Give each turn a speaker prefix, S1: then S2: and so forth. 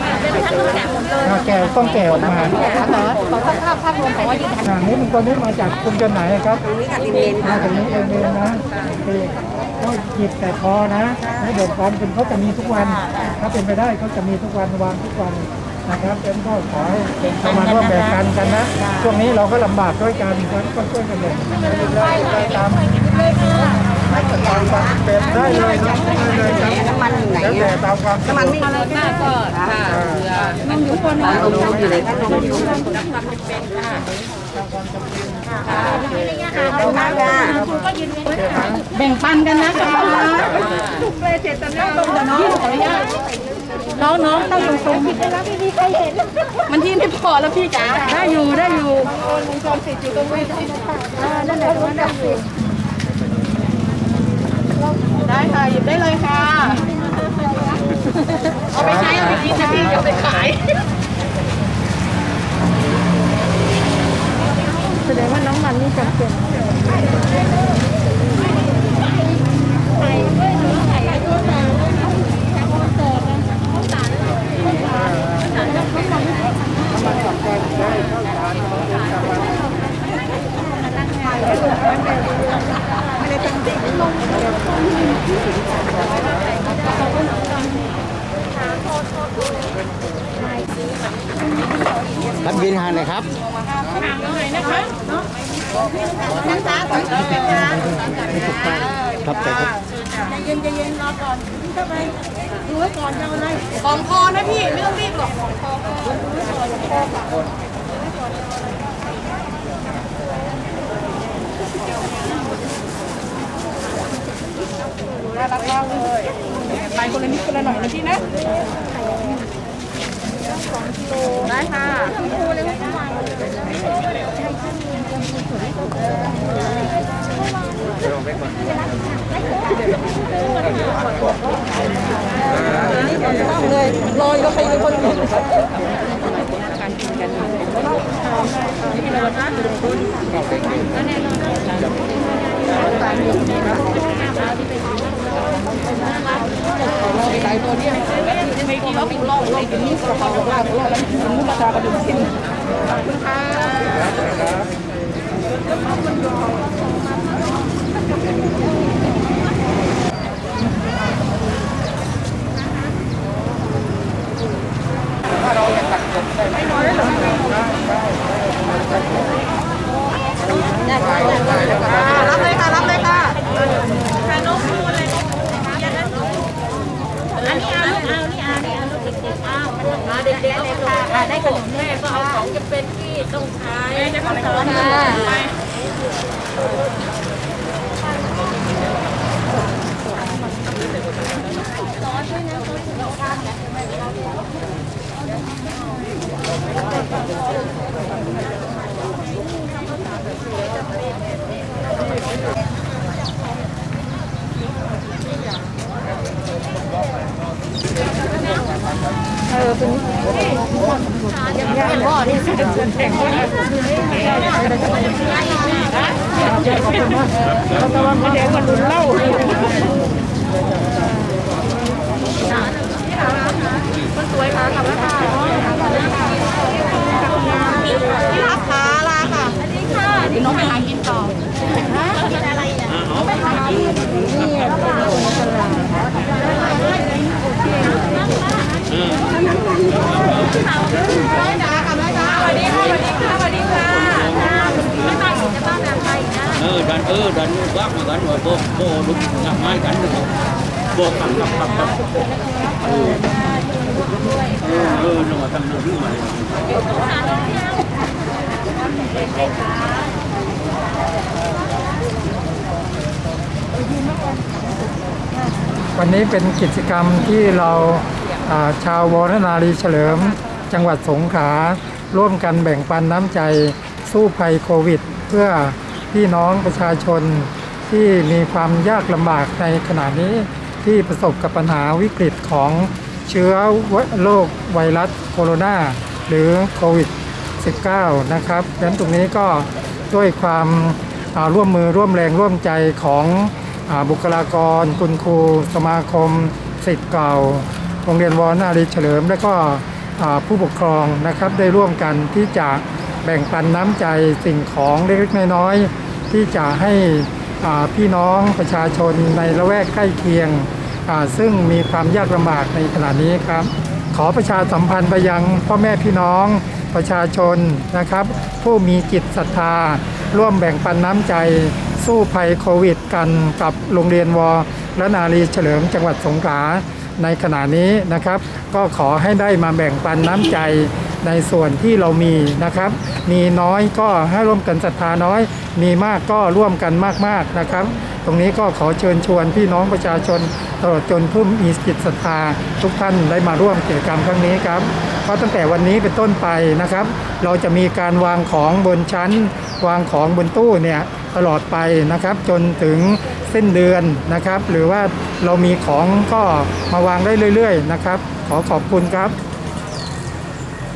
S1: ไม่ รู้ลมมาจากไหนวางๆไปเนาะที่ขับไม่ใช่ขับรถเองที่ว่างอ๋อต้องเซ็ตไม่ได้ไม่ได้เดี๋ยวเราขับเอง
S2: แก่ต้องแก่ออกมา
S1: เหรอขอภาพภาพรวมของว่ายิ่ง
S2: อ่านี่มันตัวนี้มาจากชุมชนไหนครับมาจากนี้เองเลยนะโอเคก็หยิบแต่พอนะให้เด็กวันเป็นเขาจะมีทุกวัน ถ้าเป็นไปได้เขาจะมีทุกวันวางทุกวันนะครับฉะนั้นก็ขอให้เรามาร่วมแบ่งปันกันนะ ช่วงนี้เราก็ลำบากด้วยกันครับก็ช่วยกันเลยได้ตาม เป็นได้เลยครับได้เลยครับ
S3: น้ำมันอยู่ไหน
S2: แล้วแต่ตามความ
S3: น้ำมันไม่อะไรมากก็ค่ะน้ำอยู่คนน้ำนมอยู่ไหนคะนมอยู่น้ำความจำเป็นค่ะขอบคุณมากค่ะ
S1: แบ่งปันกันนะคะน้องน้องต้องตรงๆแล้วพี่มีใครเห็น มันที่ไม่พอแล้วพี่จ๋าได้อยู่ได้อยู่วงจรปิดอยู่ตรงนี้นั่นแหละวงจรปิด ได้ค่ะหยิบได้เลยค่ะ เอาไปใช้เอาไปกินนะพี่จะไปขาย แสดงว่าน้องมันนี่จำเป็น
S4: รับบินหาหน่อยครับครับแต่ครับ
S1: ของคอนะพี่ไม่ต้องรีบหรอกของคอน่ารักมากเลยไป คนละนิดคนละหน่อยนะพี่นะได้ค่ะต้องเลยลอยก็ไปเป็นคนอื่นการกินกันนี่เป็นอะไรนะไก่ตัวนี้ไม่กิน หล้วกินรอบรอบกินกระเพรารอบรอบแล้วมันมุกตากระดูกชิ้นขอบคุณค่ะรับเลยค่ะ รับเลยค่ะขนมอะไรอันนี้เอาลูกเอานี่เอานี่เอาลูกเด็กๆเอามาเด็กๆเลยค่ะได้ขนมแม่ก็เอาของจะเป็นที่ต้องใช้ได้ของสอนค่ะ พ่อนี่พี่รับขาลาค่ะสวัสดีค่ะเดี๋ยวน้องไปหากินต่อกินอะไรอะไปหากินนี่แล้วก็แม่จ๋าค่ะแม่จ๋าสวัสดีค่ะสวัสดีค่ะสวัสดีค่ะไม่มากินจะบ้านแบบไทยนะ
S5: เออดันเออดัน วักมากันว่าโบโบลุกงับไม้กันโบกับกับกับกับเออเออเออลงมาทำหนึ่งมาเลย
S2: วันนี้เป็นกิจกรรมที่เราาชาววรนารีเฉลิม จังหวัดสงขลาร่วมกันแบ่งปันน้ำใจสู้ภัยโควิด เพื่อพี่น้องประชาชน ที่มีความยากลำบากในขณะนี้ที่ประสบกับปัญหาวิกฤตของเชื้อโรคไวรัสโคโรนาหรือโควิด 19 นะครับดังนั้นตรงนี้ก็ด้วยความร่วมมือร่วมแรงร่วมใจของอบุคลากร คุณครู สมาคมสิทธิ์เก่า โรงเรียนวอนารีเฉลิม และก็ผู้ปกครองนะครับได้ร่วมกันที่จะแบ่งปันน้ำใจสิ่งของเล็กๆน้อยๆที่จะให้ พี่น้องประชาชนในละแวกใกล้เคียง ซึ่งมีความยากลำบากในขณะนี้ครับ ขอประชาสัมพันธ์ไปยังพ่อแม่พี่น้องประชาชนนะครับ ผู้มีจิตศรัทธา ร่วมแบ่งปันน้ำใจ สู้ภัยโควิด กันกับโรงเรียนวอและนารีเฉลิมจังหวัดสงขลาในขณะนี้นะครับ ก็ขอให้ได้มาแบ่งปันน้ำใจ ในส่วนที่เรามีนะครับ มีน้อยก็ให้ร่วมกันศรัทธาน้อย มีมากก็ร่วมกันมากๆนะครับ ตรงนี้ก็ขอเชิญชวนพี่น้องประชาชนตลอดจนผู้มีจิตศรัทธาทุกท่านได้มาร่วมกิจกรรมครั้งนี้ครับเพราะตั้งแต่วันนี้เป็นต้นไปนะครับ เราจะมีการวางของบนชั้น วางของบนตู้เนี่ยตลอดไปนะครับ จนถึงสิ้นเดือนนะครับ หรือว่าเรามีของก็มาวางได้เรื่อย ๆ นะครับ ขอขอบคุณครับ